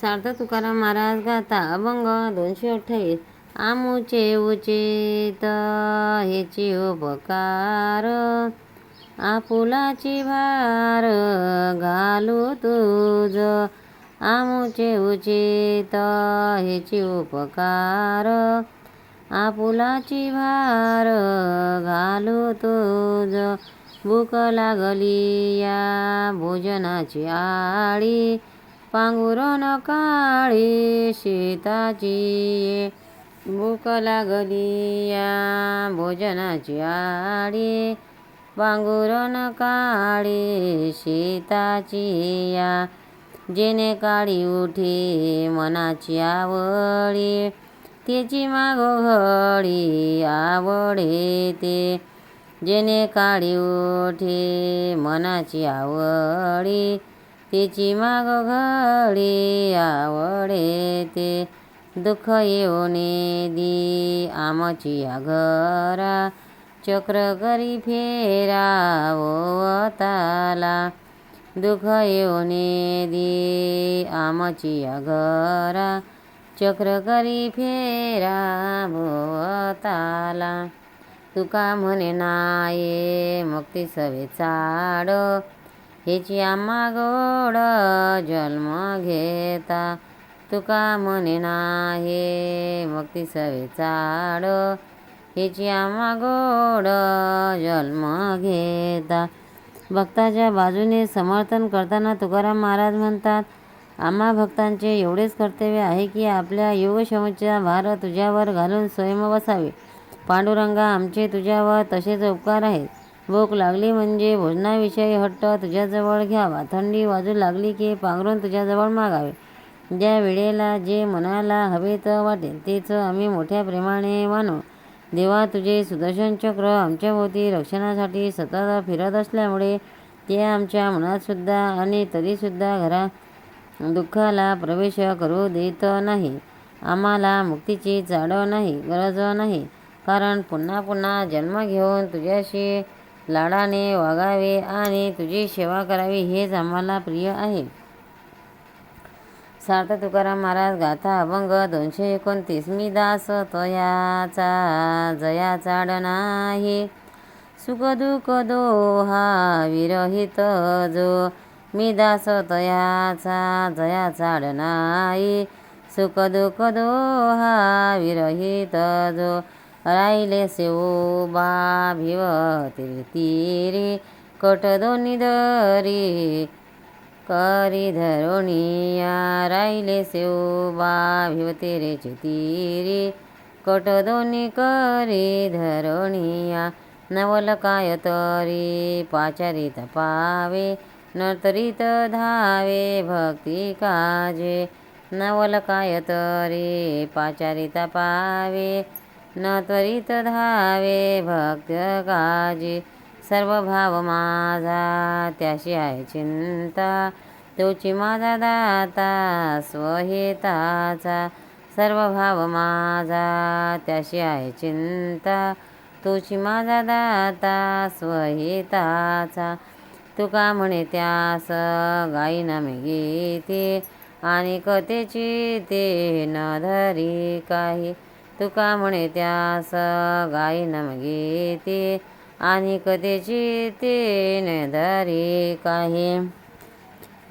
सार्थ तुकाराम महाराज गाता अभंग दोनशे अठ्ठावीस आमुचे उचित हेची उपकार आपुलाची भार घालू तुझ आमुचे उचित हेची उपकार आपुलाची भार घालू तुझ भूक लागली या भोजनाची आळी पांघुरण काळी शेताची ये भूक लागली या भोजनाची आडी. पांघुरण काळी शेताची या. जेणे काळी उठी मनाची आवडी त्याची माग घडी आवडे ते. जेणे काळी उठी मनाची आवडी तिची माग घडी आवडे ते. दुःख येऊने दी आमची घरा चक्र करी फेरावताला दुःख येऊने दी आमची घरा चक्र करी फेरा भोवताला तुका म्हणे नाये ती सवे चाड. हेची आम्हा गोड जन्म घेता. तुका म्हणे नाही भक्ती सवे चाड. हेची आम्हा गोड जन्म घेता. भक्ताच्या बाजूने समर्थन करताना तुकाराम महाराज म्हणतात आम्हा भक्तांचे एवढेच कर्तव्य आहे की आपल्या योगक्षमतेचा भार तुझ्यावर घालून स्वयं बसावे पांडुरंगा आमचे तुझ्यावर तसेच उपकार आहेत. भूक लागली म्हणजे भोजनाविषयी हट्ट तुझ्याजवळ घ्यावा थंडी वाजू लागली की पांघरून तुझ्याजवळ मागावे. ज्या वेळेला जे मनाला हवे तर वाटेल तेच आम्ही मोठ्या प्रेमाने मानू. देवा तुझे सुदर्शन चक्र आमच्याभोवती रक्षणासाठी सतत फिरत असल्यामुळे ते आमच्या मनातसुद्धा आणि तरीसुद्धा घरा दुःखाला प्रवेश करू देत नाही. आम्हाला मुक्तीची चाडव नाही गरज नाही. कारण पुन्हा पुन्हा जन्म घेऊन तुझ्याशी लाडाने वागावे आणि तुझी सेवा करावी हेच आम्हाला प्रिय आहे. सार्थ तुकाराम महाराज गाथा अभंग दोनशे एकोणतीस. मी दास तयाचा जया चाड नाही. सुख दुःख दोहा विरहित जो. मी दास तयाचा जया चाड नाही. सुख दुःख दोहा विरहित जो. राहिले सेवबा भिव तिरे कट दोन्ही दरी करी धरोणिया राहिले सेवबा भिव तेरे चितिरी कट दोन्ही करी धरोणिया नवल काय तरी पाचारी पावे न तरीत धावे भक्ती काजे नवल काय तरी पाचारी पावे न त्वरित धावे भक्त काजी सर्व भाव माझा त्याशी आहे चिंता. तोची माझा दाता स्वहिताचा सर्व भाव माझा त्याशी आहे चिंता. तोची माझा दाता स्वहिताचा तुका म्हणे त्यास गाई नामे गीते? आणि कथेची ते न धरी काही तुका म्हणे त्यास गाई नाम आणि कधीची ते नदारी काही.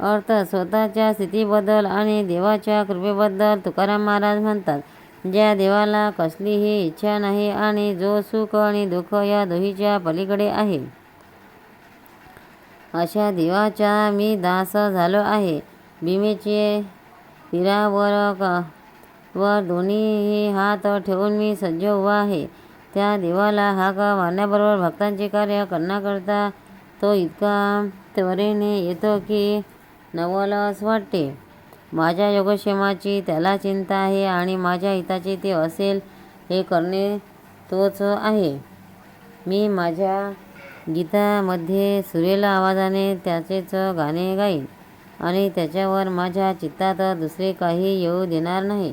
अर्थ स्वतःच्या स्थितीबद्दल आणि देवाच्या कृपेबद्दल तुकाराम महाराज म्हणतात ज्या देवाला कसलीही इच्छा नाही आणि जो सुख आणि दुःख या दोहीच्या पलीकडे आहे. अशा देवाचा मी दास झालो आहे. भीमेचे तीरावर वर दोन्हीही हात ठेवून मी सज्ज उभा आहे. त्या देवाला हाक मारण्याबरोबर भक्तांचे कार्य करण्याकरता तो इतका त्वरेने येतो की नवलच वाटते. माझ्या योगक्षेमाची त्याला चिंता आहे आणि माझ्या हिताचे ते असेल हे करणे तोच आहे. मी माझ्या गीतामध्ये सुरेल आवाजाने त्याचेच गाणे गाईन आणि त्याच्यावर माझ्या चित्तात दुसरे काही येऊ देणार नाही.